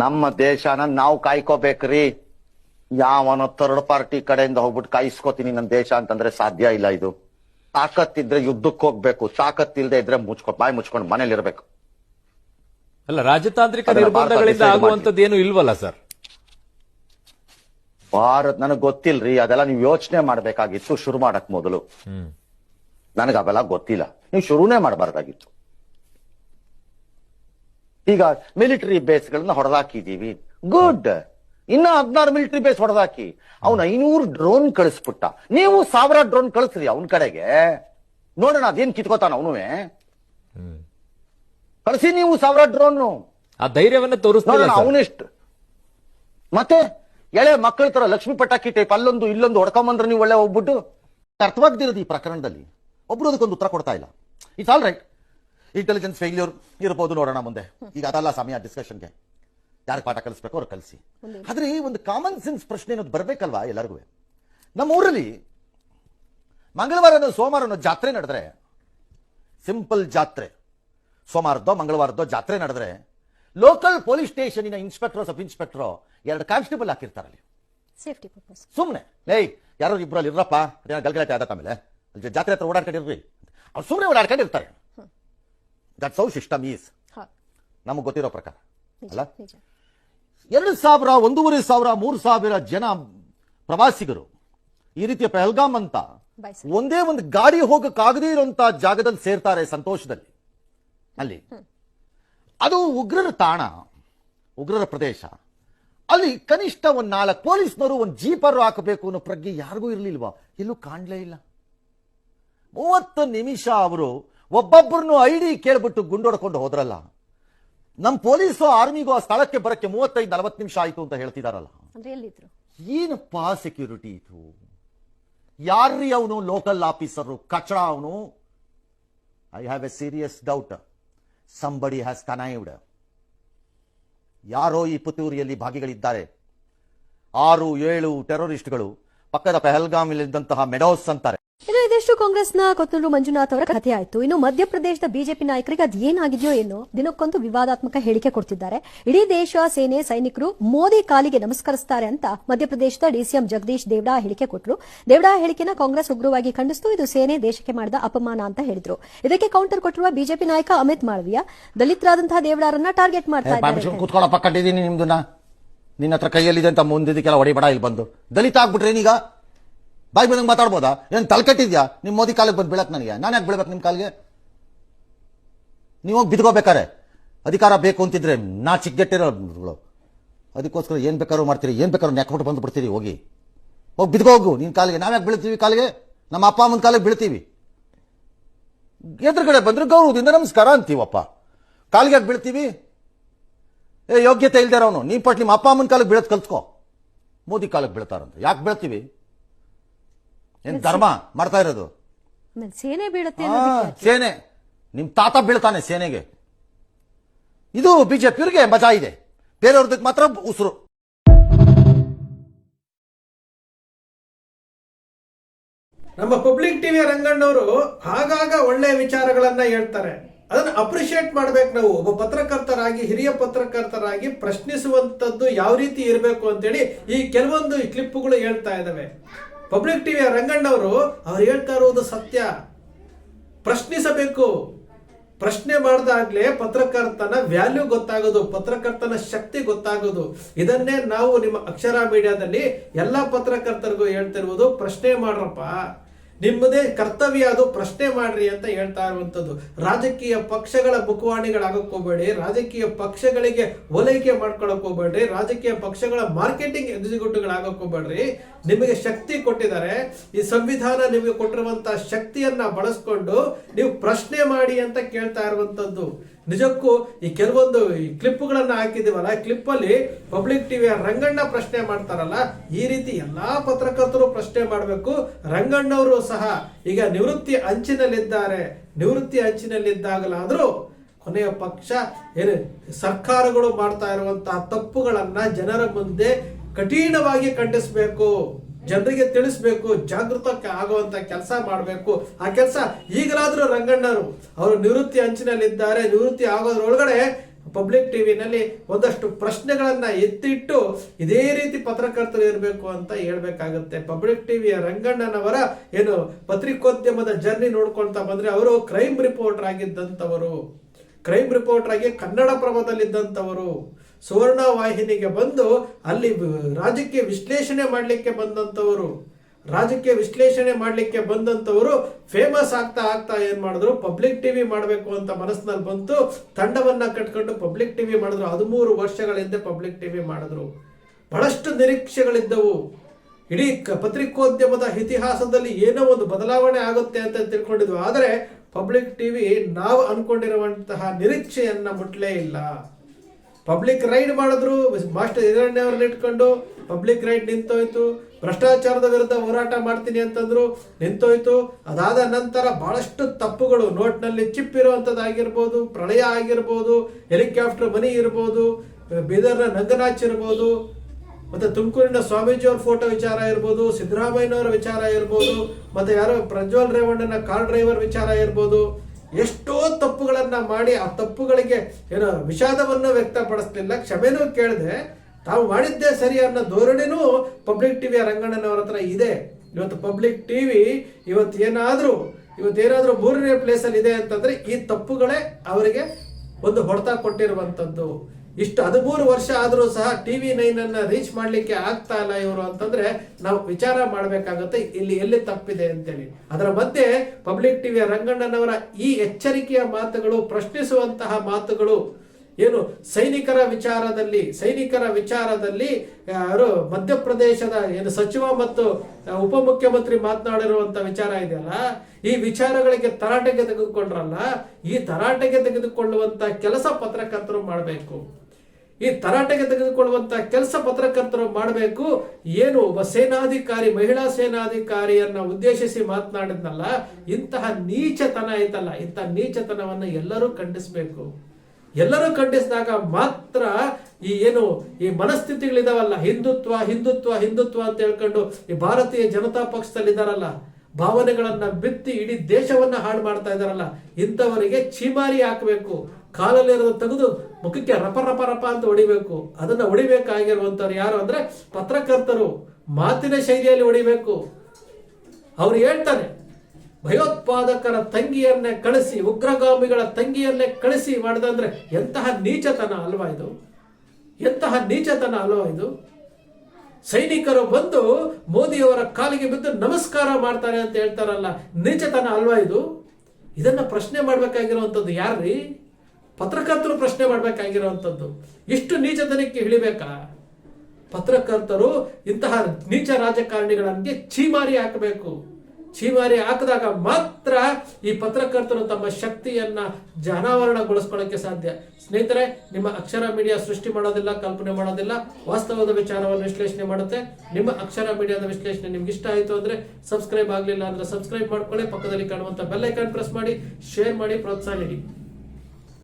ನಮ್ಮ ದೇಶನ ನಾವು ಕಾಯ್ಕೋಬೇಕ್ರಿ. ಯಾವನ ಥರ್ಡ್ ಪಾರ್ಟಿ ಕಡೆಯಿಂದ ಹೋಗ್ಬಿಟ್ಟು ಕಾಯಿಸ್ಕೋತೀನಿ ನನ್ನ ದೇಶ ಅಂತಂದ್ರೆ ಸಾಧ್ಯ ಇಲ್ಲ ಇದು. ತಾಕತ್ತಿದ್ರೆ ಯುದ್ಧಕ್ಕೆ ಹೋಗ್ಬೇಕು. ತಾಕತ್ತಿಲ್ದೆ ಇದ್ರೆ ಮುಚ್ಕೊ ಬಾಯಿ ಮುಚ್ಕೊಂಡು ಮನೇಲಿ ಇರ್ಬೇಕು. ಅಲ್ಲ ರಾಜತಾಂತ್ರಿಕ ನಿರ್ಬಂಧಗಳಿಂದ ಆಗುವಂತದ್ದು ಏನು ಇಲ್ವಲ್ಲ ಸರ್? ಭಾರತ್ ನನಗೆ ಗೊತ್ತಿಲ್ರಿ ಅದೆಲ್ಲ ನೀವು ಯೋಚನೆ ಮಾಡ್ಬೇಕಾಗಿತ್ತು ಶುರು ಮಾಡಕ್ ಮೊದಲು. ನನಗೆ ಅವೆಲ್ಲ ಗೊತ್ತಿಲ್ಲ. ನೀವು ಶುರುನೇ ಮಾಡಬಾರ್ದಾಗಿತ್ತು. ಈಗ ಮಿಲಿಟರಿ ಬೇಸ್ಗಳನ್ನ ಹೊಡೆದಾಕಿದೀವಿ ಗುಡ್ ಇನ್ನ ಹದಿನಾರು ಮಿಲಿಟರಿ ಬೇಸ್ ಹೊಡೆದಾಕಿ. ಅವನ್ ಐನೂರು ಡ್ರೋನ್ ಕಳಿಸ್ಬಿಟ್ಟ. ನೀವು ಸಾವಿರ ಡ್ರೋನ್ ಕಳಿಸ್ರಿ ಅವನ ಕಡೆಗೆ. ನೋಡೋಣ ಅದೇನ್ ಕಿತ್ಕೋತಾನ ಅವನು? ಕಳಿಸಿ ನೀವು ಸಾವಿರ ಡ್ರೋನ್ ಆ ಧೈರ್ಯವನ್ನ ತೋರಿಸ್ತಾನ ಅವನಿಷ್ಟು ಮತ್ತೆ ಎಳೆ ಮಕ್ಕಳ ತರ ಲಕ್ಷ್ಮಿ ಪಟಾಕಿ ಟೈಪ್ ಅಲ್ಲೊಂದು ಇಲ್ಲೊಂದು ಹೊಡ್ಕೊಂಬಂದ್ರೆ ನೀವು ಒಳ್ಳೆ ಹೋಗ್ಬಿಟ್ಟು ಅರ್ಥವಾಗ್ದಿರೋದು ಈ ಪ್ರಕರಣದಲ್ಲಿ. ಒಬ್ರು ಅದಕ್ಕೊಂದು ಉತ್ತರ ಕೊಡ್ತಾ ಇಲ್ಲ. It's all right intelligence failure ಇರ್ಬೋದು ನೋಡೋಣ ಮುಂದೆ. ಈಗ ಅದಲ್ಲ ಸಮಯ ಡಿಸ್ಕಷನ್ಗೆ ಯಾರು ಪಾಠ ಕಲಿಸ್ಬೇಕು ಅವ್ರು ಕಲಿಸಿ. ಆದ್ರೆ ಈ ಒಂದು ಕಾಮನ್ ಸೆನ್ಸ್ ಪ್ರಶ್ನೆ ಅನ್ನೋದು ಬರಬೇಕಲ್ವಾ ಎಲ್ಲರಿಗೂ? ನಮ್ಮ ಊರಲ್ಲಿ ಮಂಗಳವಾರ ಸೋಮವಾರನೋ ಜಾತ್ರೆ ನಡೆದ್ರೆ ಸಿಂಪಲ್ ಜಾತ್ರೆ. ಸೋಮವಾರದ್ದೋ ಮಂಗಳವಾರದ್ದೋ ಜಾತ್ರೆ ನಡೆದ್ರೆ ಲೋಕಲ್ ಪೊಲೀಸ್ ಸ್ಟೇಷನಿನ ಇನ್ಸ್ಪೆಕ್ಟರ್ ಸಬ್ ಇನ್ಸ್ಪೆಕ್ಟರ್ ಎರಡು ಕಾನ್ಸ್ಟೇಬಲ್ ಹಾಕಿರ್ತಾರೆ ಅಲ್ಲಿ. ಸೇಫ್ಟಿ ಪರ್ಪಸ್ ಸುಮ್ಮನೆ ಏಯ್ ಯಾರೋ ಇಬ್ಬರಲ್ಲಿ ಅದೇನೋ ಗಲ್ಗಲಾಟೆ ಆದತ್ತ ಆಮೇಲೆ. ಜಾತ್ರೆ ಹತ್ರ ಓಡಾಡ್ಕೊಂಡಿರ್ರಿ. ಅವ್ರು ಸುಮ್ಮನೆ ಓಡಾಡ್ಕೊಂಡಿರ್ತಾರೆ. ದಟ್ಸ್ ಹೌ ಸಿಸ್ಟಮ್ ಈಸ್ ನಮಗೆ ಗೊತ್ತಿರೋ ಪ್ರಕಾರ. ಅಲ್ಲ? ಎರಡು ಸಾವಿರ ಒಂದೂವರೆ ಸಾವಿರ ಮೂರು ಸಾವಿರ ಜನ ಪ್ರವಾಸಿಗರು ಈ ರೀತಿಯ ಪೆಹಲ್ಗಾಮ್ ಅಂತ ಒಂದೇ ಒಂದು ಗಾಡಿ ಹೋಗಕ್ಕಾಗದೇ ಇರುವಂತ ಜಾಗದಲ್ಲಿ ಸೇರ್ತಾರೆ ಸಂತೋಷದಲ್ಲಿ. ಅಲ್ಲಿ. ಅದು ಉಗ್ರರ ತಾಣ ಉಗ್ರರ ಪ್ರದೇಶ. ಅಲ್ಲಿ ಕನಿಷ್ಠ ಒಂದ್ ನಾಲ್ಕು ಪೊಲೀಸ್ನವರು ಒಂದು ಜೀಪರು ಹಾಕಬೇಕು ಅನ್ನೋ ಪ್ರಜ್ಞೆ ಯಾರಿಗೂ ಇರ್ಲಿಲ್ವಾ? ಎಲ್ಲೂ ಕಾಣ್ಲೇ ಇಲ್ಲ. ಮೂವತ್ತು ನಿಮಿಷ ಅವರು ಒಬ್ಬೊಬ್ಬರನ್ನು ಐಡಿ ಕೇಳ್ಬಿಟ್ಟು ಗುಂಡೊಡ್ಕೊಂಡು ಹೋದ್ರಲ್ಲ. ನಮ್ಮ ಪೊಲೀಸು ಆರ್ಮಿಗೂ ಆ ಸ್ಥಳಕ್ಕೆ ಬರಕ್ಕೆ ಮೂವತ್ತೈದು ನಲವತ್ತು ನಿಮಿಷ ಆಯ್ತು ಅಂತ ಹೇಳ್ತಿದಾರಲ್ಲ. ಏನಪ್ಪಾ ಸೆಕ್ಯೂರಿಟಿ ಇದು? ಯಾರ್ರಿ ಅವನು ಲೋಕಲ್ ಆಫೀಸರು ಕಚಡ ಅವನು? I have a serious doubt somebody has connived ಯಾರೋ ಈ ಪುತ್ತೂರಿಯಲ್ಲಿ ಭಾಗಿಗಳಿದ್ದಾರೆ. ಆರು ಏಳು ಟೆರರಿಸ್ಟ್ಗಳು ಪಕ್ಕದ ಪೆಹಲ್ಗಾಮಿಲಿದ್ದಂತಹ ಮೆಡೋಸ್ ಅಂತಾರೆ. ಇದಿಷ್ಟು ಕಾಂಗ್ರೆಸ್ನ ಕೊತ್ತೂರು ಮಂಜುನಾಥ್ ಅವರ ಕಥೆ ಆಯ್ತು. ಇನ್ನು ಮಧ್ಯಪ್ರದೇಶದ ಬಿಜೆಪಿ ನಾಯಕರಿಗೆ ಅದು ಏನಾಗಿದೆಯೋ ಏನೋ ದಿನಕ್ಕೊಂದು ವಿವಾದಾತ್ಮಕ ಹೇಳಿಕೆ ಕೊಡ್ತಿದ್ದಾರೆ. ಇಡೀ ದೇಶ ಸೇನೆ ಸೈನಿಕರು ಮೋದಿ ಕಾಲಿಗೆ ನಮಸ್ಕರಿಸ್ತಾರೆ ಅಂತ ಮಧ್ಯಪ್ರದೇಶದ ಡಿಸಿಎಂ ಜಗದೀಶ್ ದೇವ್ಡಾ ಹೇಳಿಕೆ ಕೊಟ್ಟರು ದೇವ್ಡಾ ಹೇಳಿಕೆನ ಕಾಂಗ್ರೆಸ್ ಉಗ್ರವಾಗಿ ಖಂಡಿಸಿತು ಇದು ಸೇನೆ ದೇಶಕ್ಕೆ ಮಾಡಿದ ಅಪಮಾನ ಅಂತ ಹೇಳಿದ್ರು. ಇದಕ್ಕೆ ಕೌಂಟರ್ ಕೊಟ್ಟಿರುವ ಬಿಜೆಪಿ ನಾಯಕ ಅಮಿತ್ ಮಾಳ್ವಿಯ ದಲಿತರಾದಂತಹ ದೇವ್ಡಾರನ್ನ ಟಾರ್ಗೆಟ್ ಮಾಡ್ತಾ ಇದ್ದಾರೆ ನಿನ್ನ ಹತ್ರ ಕೈಯಲ್ಲಿದೆ ಅಂತ ಮುಂದಿದ್ದಕ್ಕೆಲ್ಲ ಹೊಡಿಬೇಡ ಇಲ್ಲಿ ಬಂದು. ದಲಿತ ಆಗ್ಬಿಟ್ರೆ ನೀಗ ಬಾಯಿ ಬಂದಂಗೆ ಮಾತಾಡ್ಬೋದಾ? ಏನ್ ತಲೆಕಟ್ಟಿದ್ಯಾ ನಿಮ್ ಮೋದಿ ಕಾಲಿಗೆ ಬಂದು ಬೀಳಕ್ಕೆ ನನಗೆ. ನಾನು ಯಾಕೆ ಬೀಳ್ಬೇಕು ನಿಮ್ಮ ಕಾಲಿಗೆ? ನೀವು ಹೋಗಿ ಬಿದ್ಕೋಬೇಕಾರೆ. ಅಧಿಕಾರ ಬೇಕು ಅಂತಿದ್ರೆ ನಾ ಚಿಕ್ಕಗೆಟ್ಟಿರೋಗಳು ಅದಕ್ಕೋಸ್ಕರ ಏನು ಬೇಕಾದ್ರೂ ಮಾಡ್ತೀರಿ, ಏನ್ ಬೇಕಾದ್ರೂ ನೆಕ್ಬಿಟ್ಟು ಬಂದು ಬಿಡ್ತೀರಿ, ಹೋಗಿ. ಹೋಗಿ ಬಿದ್ಕೋಗು ನಿನ್ ಕಾಲಿಗೆ. ನಾವ್ಯಾಕೆ ಬೀಳ್ತೀವಿ ಕಾಲಿಗೆ? ನಮ್ಮ ಅಪ್ಪ, ಅಮ್ಮನ ಕಾಲಿಗೆ ಬೀಳ್ತೀವಿ. ಎದುರುಗಡೆ ಬಂದ್ರೆ ಗೌರವದಿಂದ ನಮಸ್ಕಾರ ಅಂತೀವಪ್ಪ. ಕಾಲಿಗೆ ಯಾಕೆ ಬೀಳ್ತೀವಿ? ಏ, ಯೋಗ್ಯತೆ ಇಲ್ದೇ ಅವನು ನೀನ್ ಪಟ್ ನಿಮ್ಮ ಅಪ್ಪ, ಅಮ್ಮನ ಕಾಲಿಗೆ ಬೀಳತ್ ಕಲ್ತ್ಕೋ. ಮೋದಿ ಕಾಲಕ್ಕೆ ಬೀಳ್ತಾರಂತ. ಯಾಕೆ ಬೀಳ್ತೀವಿ? ಏನ್ ಧರ್ಮ ಮಾಡ್ತಾ ಇರೋದು? ಆಮೇಲೆ ಸೇನೆ ಬೀಳುತ್ತೆ ಆ, ಅನ್ನೋದಕ್ಕೆ ಯಾಕೆ? ಸೇನೆ. ನಿಮ್ ತಾತ ಬೀಳ್ತಾನೆ ಸೇನೆಗೆ. ಇದು ಬಿಜೆಪಿಯವ್ರಿಗೆ ಮಜಾ ಇದೆ. ಬೇರೆಯವ್ರದಕ್ಕೆ ಮಾತ್ರ ಉಸಿರು. ನಮ್ಮ ಪಬ್ಲಿಕ್ ಟಿವಿಯ ರಂಗಣ್ಣವರು ಆಗಾಗ ಒಳ್ಳೆ ವಿಚಾರಗಳನ್ನ ಹೇಳ್ತಾರೆ. ಅದನ್ನ ಅಪ್ರಿಶಿಯೇಟ್ ಮಾಡ್ಬೇಕು ನಾವು. ಒಬ್ಬ ಪತ್ರಕರ್ತರಾಗಿ ಹಿರಿಯ ಪತ್ರಕರ್ತರಾಗಿ ಪ್ರಶ್ನಿಸುವಂತದ್ದು ಯಾವ ರೀತಿ ಇರಬೇಕು ಅಂತೇಳಿ ಈ ಕೆಲವೊಂದು ಕ್ಲಿಪ್ಗಳು ಹೇಳ್ತಾ ಇದಾವೆ. ಪಬ್ಲಿಕ್ ಟಿವಿಯ ರಂಗಣ್ಣವರು, ಅವ್ರು ಹೇಳ್ತಾ ಇರೋದು ಸತ್ಯ. ಪ್ರಶ್ನಿಸಬೇಕು. ಪ್ರಶ್ನೆ ಮಾಡಿದಾಗಲೇ ಪತ್ರಕರ್ತನ ವ್ಯಾಲ್ಯೂ ಗೊತ್ತಾಗೋದು, ಪತ್ರಕರ್ತನ ಶಕ್ತಿ ಗೊತ್ತಾಗೋದು. ಇದನ್ನೇ ನಾವು ನಿಮ್ಮ ಅಕ್ಷರ ಮೀಡಿಯಾದಲ್ಲಿ ಎಲ್ಲಾ ಪತ್ರಕರ್ತರಿಗೂ ಹೇಳ್ತಿರುವುದು ಪ್ರಶ್ನೆ ಮಾಡ್ರಪ್ಪ. ನಿಮ್ಮದೇ ಕರ್ತವ್ಯ ಅದು, ಪ್ರಶ್ನೆ ಮಾಡ್ರಿ ಅಂತ ಹೇಳ್ತಾ ಇರುವಂತದ್ದು ರಾಜಕೀಯ ಪಕ್ಷಗಳ ಮುಖವಾಣಿಗಳಾಗಕ್ ಹೋಗ್ಬೇಡಿ, ರಾಜಕೀಯ ಪಕ್ಷಗಳಿಗೆ ಓಲೈಕೆ ಮಾಡ್ಕೊಳಕ್ ಹೋಗ್ಬೇಡ್ರಿ ರಾಜಕೀಯ ಪಕ್ಷಗಳ ಮಾರ್ಕೆಟಿಂಗ್ ಎಕ್ಸಿಕ್ಯೂಟಿವ್ಗಳಾಗಕ್ಕೆ ಹೋಗ್ಬೇಡ್ರಿ. ನಿಮಗೆ ಶಕ್ತಿ ಕೊಟ್ಟಿದ್ದಾರೆ. ಈ ಸಂವಿಧಾನ ನಿಮಗೆ ಕೊಟ್ಟಿರುವಂತಹ ಶಕ್ತಿಯನ್ನ ಬಳಸ್ಕೊಂಡು ನೀವು ಪ್ರಶ್ನೆ ಮಾಡಿ ಅಂತ ಕೇಳ್ತಾ ಇರುವಂತದ್ದು ನಿಜಕ್ಕೂ ಈ ಕೆಲವೊಂದು ಈ ಕ್ಲಿಪ್ಗಳನ್ನು ಹಾಕಿದ್ದೀವಲ್ಲ ಕ್ಲಿಪ್ ಅಲ್ಲಿ ಪಬ್ಲಿಕ್ ಟಿವಿಯ ರಂಗಣ್ಣ ಪ್ರಶ್ನೆ ಮಾಡ್ತಾರಲ್ಲ, ಈ ರೀತಿ ಎಲ್ಲಾ ಪತ್ರಕರ್ತರು ಪ್ರಶ್ನೆ ಮಾಡಬೇಕು. ರಂಗಣ್ಣವರು ಸಹ ಈಗ ನಿವೃತ್ತಿ ಅಂಚಿನಲ್ಲಿದ್ದಾರೆ ನಿವೃತ್ತಿ ಅಂಚಿನಲ್ಲಿದ್ದಾಗಲಾದರೂ ಕೊನೆಯ ಪಕ್ಷ ಏನು ಸರ್ಕಾರಗಳು ಮಾಡ್ತಾ ಇರುವಂತಹ ತಪ್ಪುಗಳನ್ನು ಜನರ ಮುಂದೆ ಕಠಿಣವಾಗಿ ಖಂಡಿಸಬೇಕು. ಜನರಿಗೆ ತಿಳಿಸ್ಬೇಕು, ಜಾಗೃತಕ್ಕೆ ಆಗುವಂತ ಕೆಲಸ ಮಾಡಬೇಕು. ಆ ಕೆಲಸ ಈಗಲಾದರೂ ರಂಗಣ್ಣರು ಅವರು ನಿವೃತ್ತಿ ಅಂಚಿನಲ್ಲಿದ್ದಾರೆ. ನಿವೃತ್ತಿ ಆಗೋದ್ರೊಳಗಡೆ ಪಬ್ಲಿಕ್ ಟಿವಿನಲ್ಲಿ ಒಂದಷ್ಟು ಪ್ರಶ್ನೆಗಳನ್ನ ಎತ್ತಿಟ್ಟು ಇದೇ ರೀತಿ ಪತ್ರಕರ್ತರು ಇರಬೇಕು ಅಂತ ಹೇಳ್ಬೇಕಾಗುತ್ತೆ. ಪಬ್ಲಿಕ್ ಟಿವಿಯ ರಂಗಣ್ಣನವರ ಏನು ಪತ್ರಿಕೋದ್ಯಮದ ಜರ್ನಿ ನೋಡ್ಕೊಳ್ತಾ ಬಂದ್ರೆ ಅವರು ಕ್ರೈಮ್ ರಿಪೋರ್ಟರ್ ಆಗಿದ್ದಂಥವರು. ಕ್ರೈಮ್ ರಿಪೋರ್ಟರ್ ಆಗಿ ಕನ್ನಡ ಪ್ರಭದಲ್ಲಿದ್ದಂಥವರು. ಸುವರ್ಣ ವಾಹಿನಿಗೆ ಬಂದು ಅಲ್ಲಿ ರಾಜಕೀಯ ವಿಶ್ಲೇಷಣೆ ಮಾಡಲಿಕ್ಕೆ ಬಂದಂಥವರು ರಾಜಕೀಯ ವಿಶ್ಲೇಷಣೆ ಮಾಡಲಿಕ್ಕೆ ಬಂದಂಥವರು ಫೇಮಸ್ ಆಗ್ತಾ ಆಗ್ತಾ ಏನು ಮಾಡಿದ್ರು? ಪಬ್ಲಿಕ್ ಟಿವಿ ಮಾಡಬೇಕು ಅಂತ ಮನಸ್ಸಿನಲ್ಲಿ ಬಂತು. ತಂಡವನ್ನು ಕಟ್ಕೊಂಡು ಪಬ್ಲಿಕ್ ಟಿವಿ ಮಾಡಿದ್ರು. ಹದಿಮೂರು ವರ್ಷಗಳ ಹಿಂದೆ ಪಬ್ಲಿಕ್ ಟಿವಿ ಮಾಡಿದ್ರು. ಬಹಳಷ್ಟು ನಿರೀಕ್ಷೆಗಳಿದ್ದವು. ಇಡೀ ಪತ್ರಿಕೋದ್ಯಮದ ಇತಿಹಾಸದಲ್ಲಿ ಏನೋ ಒಂದು ಬದಲಾವಣೆ ಆಗುತ್ತೆ ಅಂತ ತಿಳ್ಕೊಂಡಿದ್ವು. ಆದರೆ ಪಬ್ಲಿಕ್ ಟಿವಿ ನಾವು ಅಂದ್ಕೊಂಡಿರುವಂತಹ ನಿರೀಕ್ಷೆಯನ್ನ ಮುಟ್ಲೇ ಇಲ್ಲ. ಪಬ್ಲಿಕ್ ರೈಡ್ ಮಾಡಿದ್ರು ಮಾಸ್ಟರ್ ಹಿರಣ್ಯ ಅವ್ರನ್ನ ಇಟ್ಕೊಂಡು ಪಬ್ಲಿಕ್ ರೈಡ್ ನಿಂತೋಯ್ತು. ಭ್ರಷ್ಟಾಚಾರದ ವಿರುದ್ಧ ಹೋರಾಟ ಮಾಡ್ತೀನಿ ಅಂತಂದ್ರು, ನಿಂತೋಯ್ತು. ಅದಾದ ನಂತರ ಬಹಳಷ್ಟು ತಪ್ಪುಗಳು ನೋಟ್ನಲ್ಲಿ ಚಿಪ್ ಇರುವಂಥದ್ದಾಗಿರ್ಬೋದು ಪ್ರಳಯ ಆಗಿರ್ಬೋದು ಹೆಲಿಕಾಪ್ಟರ್ ಮನಿ ಇರ್ಬೋದು, ಬೀದರ್ನ ನಂಗನಾಚ್ ಇರ್ಬೋದು, ಮತ್ತೆ ತುಮಕೂರಿನ ಸ್ವಾಮೀಜಿ ಅವ್ರ ಫೋಟೋ ವಿಚಾರ ಇರ್ಬೋದು, ಸಿದ್ದರಾಮಯ್ಯನವರ ವಿಚಾರ ಇರ್ಬೋದು, ಮತ್ತೆ ಯಾರೋ ಪ್ರಜ್ವಲ್ ರೇವಣ್ಣನ ಕಾರ್ ಡ್ರೈವರ್ ವಿಚಾರ ಇರ್ಬೋದು. ಎಷ್ಟೋ ತಪ್ಪುಗಳನ್ನ ಮಾಡಿ ಆ ತಪ್ಪುಗಳಿಗೆ ಏನೋ ವಿಷಾದವನ್ನು ವ್ಯಕ್ತಪಡಿಸ್ಲಿಲ್ಲ. ಕ್ಷಮೆನೂ ಕೇಳಿದೆ, ತಾವು ಮಾಡಿದ್ದೇ ಸರಿ ಅನ್ನೋ ಧೋರಣೆನೂ ಪಬ್ಲಿಕ್ ಟಿವಿಯ ರಂಗಣ್ಣನವರ ಹತ್ರ ಇದೆ. ಇವತ್ತು ಪಬ್ಲಿಕ್ ಟಿವಿ ಇವತ್ತು ಏನಾದರೂ ಇವತ್ತು ಏನಾದರೂ ಮೂರನೇ ಪ್ಲೇಸ್ ಅಲ್ಲಿ ಇದೆ ಅಂತಂದ್ರೆ ಈ ತಪ್ಪುಗಳೇ ಅವರಿಗೆ ಒಂದು ಹೊಡೆತ ಕೊಟ್ಟಿರುವಂತದ್ದು. ಇಷ್ಟು ಹದಿಮೂರು ವರ್ಷ ಆದರೂ ಸಹ ಟಿವಿ ನೈನ್ ಅನ್ನ ರೀಚ್ ಮಾಡಲಿಕ್ಕೆ ಆಗ್ತಾ ಇಲ್ಲ ಇವರು ಅಂತಂದ್ರೆ ನಾವು ವಿಚಾರ ಮಾಡಬೇಕಾಗುತ್ತೆ, ಇಲ್ಲಿ ಎಲ್ಲಿ ತಪ್ಪಿದೆ ಅಂತೇಳಿ. ಅದರ ಮಧ್ಯೆ ಪಬ್ಲಿಕ್ ಟಿವಿಯ ರಂಗಣ್ಣನವರ ಈ ಎಚ್ಚರಿಕೆಯ ಮಾತುಗಳು, ಪ್ರಶ್ನಿಸುವಂತಹ ಮಾತುಗಳು, ಏನು ಸೈನಿಕರ ವಿಚಾರದಲ್ಲಿ ಸೈನಿಕರ ವಿಚಾರದಲ್ಲಿ ಅವರು ಮಧ್ಯಪ್ರದೇಶದ ಏನು ಸಚಿವ ಮತ್ತು ಉಪಮುಖ್ಯಮಂತ್ರಿ ಮಾತನಾಡಿರುವಂತ ವಿಚಾರ ಇದೆಯಲ್ಲ, ಈ ವಿಚಾರಗಳಿಗೆ ತರಾಟೆಗೆ ತೆಗೆದುಕೊಂಡ್ರಲ್ಲ, ಈ ತರಾಟೆಗೆ ತೆಗೆದುಕೊಳ್ಳುವಂತ ಕೆಲಸ ಪತ್ರಕರ್ತರು ಮಾಡಬೇಕು. ಈ ತರಾಟೆಗೆ ತೆಗೆದುಕೊಳ್ಳುವಂತ ಕೆಲಸ ಪತ್ರಕರ್ತರು ಮಾಡಬೇಕು. ಏನು ಒಬ್ಬ ಸೇನಾಧಿಕಾರಿ, ಮಹಿಳಾ ಸೇನಾಧಿಕಾರಿಯನ್ನ ಉದ್ದೇಶಿಸಿ ಮಾತನಾಡಿದ್ನಲ್ಲ, ಇಂತಹ ನೀಚತನ ಐತಲ್ಲ ಇಂತಹ ನೀಚತನವನ್ನ ಎಲ್ಲರೂ ಖಂಡಿಸಬೇಕು. ಎಲ್ಲರೂ ಖಂಡಿಸಿದಾಗ ಮಾತ್ರ ಈ ಏನು ಈ ಮನಸ್ಥಿತಿಗಳಿದಾವಲ್ಲ, ಹಿಂದುತ್ವ ಹಿಂದುತ್ವ ಹಿಂದುತ್ವ ಅಂತ ಹೇಳ್ಕೊಂಡು ಈ ಭಾರತೀಯ ಜನತಾ ಪಕ್ಷದಲ್ಲಿ ಇದಾರಲ್ಲ ಭಾವನೆಗಳನ್ನ ಬಿತ್ತಿ ಇಡೀ ದೇಶವನ್ನ ಹಾಳು ಮಾಡ್ತಾ ಇದಾರಲ್ಲ, ಇಂಥವರಿಗೆ ಚೀಮಾರಿ ಹಾಕಬೇಕು. ಕಾಲಲ್ಲಿರೋದು ತೆಗೆದು ಮುಖಕ್ಕೆ ರಪ ರಪ ರಪ ಅಂತ ಹೊಡಿಬೇಕು. ಅದನ್ನ ಹೊಡಿಬೇಕಾಗಿರುವಂಥವ್ರು ಯಾರು ಅಂದ್ರೆ ಪತ್ರಕರ್ತರು. ಮಾತಿನ ಶೈಲಿಯಲ್ಲಿ ಹೊಡಿಬೇಕು. ಅವ್ರು ಹೇಳ್ತಾರೆ, ಭಯೋತ್ಪಾದಕರ ತಂಗಿಯನ್ನೇ ಕಳಿಸಿ, ಉಗ್ರಗಾಮಿಗಳ ತಂಗಿಯನ್ನೇ ಕಳಿಸಿ ಮಾಡಿದಂದ್ರೆ ಎಂತಹ ನೀಚತನ ಅಲ್ವಾ ಇದು? ಎಂತಹ ನೀಚತನ ಅಲ್ವಾ ಇದು? ಸೈನಿಕರು ಬಂದು ಮೋದಿಯವರ ಕಾಲಿಗೆ ಬಿದ್ದು ನಮಸ್ಕಾರ ಮಾಡ್ತಾರೆ ಅಂತ ಹೇಳ್ತಾರಲ್ಲ, ನೀಚತನ ಅಲ್ವಾ ಇದು? ಇದನ್ನ ಪ್ರಶ್ನೆ ಮಾಡ್ಬೇಕಾಗಿರುವಂಥದ್ದು ಯಾರ್ರೀ? ಪತ್ರಕರ್ತರು ಪ್ರಶ್ನೆ ಮಾಡಬೇಕಾಗಿರುವಂಥದ್ದು. ಇಷ್ಟು ನೀಚತನಕ್ಕೆ ಇಳಿಬೇಕಾ? ಪತ್ರಕರ್ತರು ಇಂತಹ ನೀಚ ರಾಜಕಾರಣಿಗಳಿಗೆ ಛೀಮಾರಿ ಹಾಕಬೇಕು. ಛೀಮಾರಿ ಹಾಕಿದಾಗ ಮಾತ್ರ ಈ ಪತ್ರಕರ್ತರು ತಮ್ಮ ಶಕ್ತಿಯನ್ನ ಜನಾವರಣಗೊಳಿಸ್ಕೊಳ್ಳಕ್ಕೆ ಸಾಧ್ಯ. ಸ್ನೇಹಿತರೆ, ನಿಮ್ಮ ಅಕ್ಷರ ಮೀಡಿಯಾ ಸೃಷ್ಟಿ ಮಾಡೋದಿಲ್ಲ, ಕಲ್ಪನೆ ಮಾಡೋದಿಲ್ಲ, ವಾಸ್ತವದ ವಿಚಾರವನ್ನು ವಿಶ್ಲೇಷಣೆ ಮಾಡುತ್ತೆ. ನಿಮ್ಮ ಅಕ್ಷರ ಮೀಡಿಯಾದ ವಿಶ್ಲೇಷಣೆ ನಿಮ್ಗೆ ಇಷ್ಟ ಆಯಿತು ಅಂದ್ರೆ ಸಬ್ಸ್ಕ್ರೈಬ್ ಆಗಲಿಲ್ಲ ಅಂದ್ರೆ ಸಬ್ಸ್ಕ್ರೈಬ್ ಮಾಡ್ಕೊಳ್ಳಿ. ಪಕ್ಕದಲ್ಲಿ ಕಾಣುವಂತ ಬೆಲ್ ಐಕಾನ್ ಪ್ರೆಸ್ ಮಾಡಿ, ಶೇರ್ ಮಾಡಿ, ಪ್ರೋತ್ಸಾಹ ನೀಡಿ.